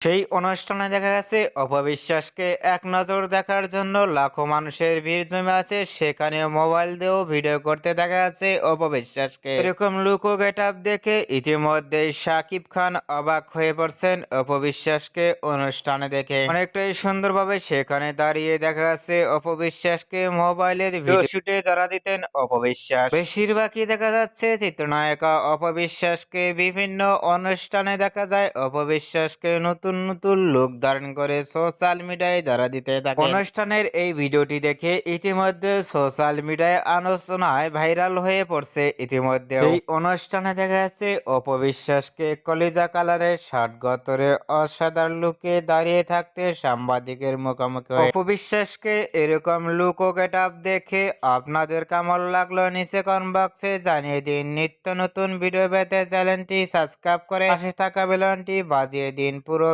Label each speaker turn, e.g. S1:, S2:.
S1: সেই অনুষ্ঠানে দেখা গেছে অপবিশ্বাসকে এক নজর দেখার জন্য লাখো মানুষের ভিড় জমে আছে। সেখানে মোবাইল দিয়েও ভিডিও করতে দেখা যাচ্ছে অপবিশ্বাসকে। এরকম লুকো গেট আপ দেখে ইতিমধ্যে সাকিব খান অবাক হয়ে পড়ছেন অপবিশ্বাসকে অনুষ্ঠানে দেখে। অনেকটাই সুন্দরভাবে সেখানে দাঁড়িয়ে দেখা যাচ্ছে অপবিশ্বাসকে মোবাইলের ভিডিও শুটে ধরা দিতেন অপবিশ্বাস। বেশিরভাগই দেখা যাচ্ছে চিত্রনায়িকা অপবিশ্বাসকে বিভিন্ন অনুষ্ঠানে দেখা যায়। অপবিশ্বাসকে নতুন নতুন লুক ধারণ করে সোশ্যাল মিডিয়ায় ধরা দিতে থাকে। অনুষ্ঠানের এই ভিডিওটি দেখে ইতিমধ্যে সোশ্যাল মিডিয়ায় আলোচনায় ভাইরাল হয়ে পড়ছে ইতিমধ্যে এই অনুষ্ঠানে দেখা যাচ্ছে অপবিশ্বাসকে কলিজা কালারের শার্ট গতরে অসাধারণ লুকে দাঁড়িয়ে থাকতে সাংবাদিকের মুখোমুখি অপবিশ্বাসকে এরকম লুক ও গেট আপ দেখে আপনাদের কেমন লাগল নিচে কমেন্ট বক্সে জানিয়ে দিন। নিত্য নতুন ভিডিও পেতে চ্যানেলটি সাবস্ক্রাইব করে পাশে থাকা বেলনটি বাজিয়ে দিন। পুরো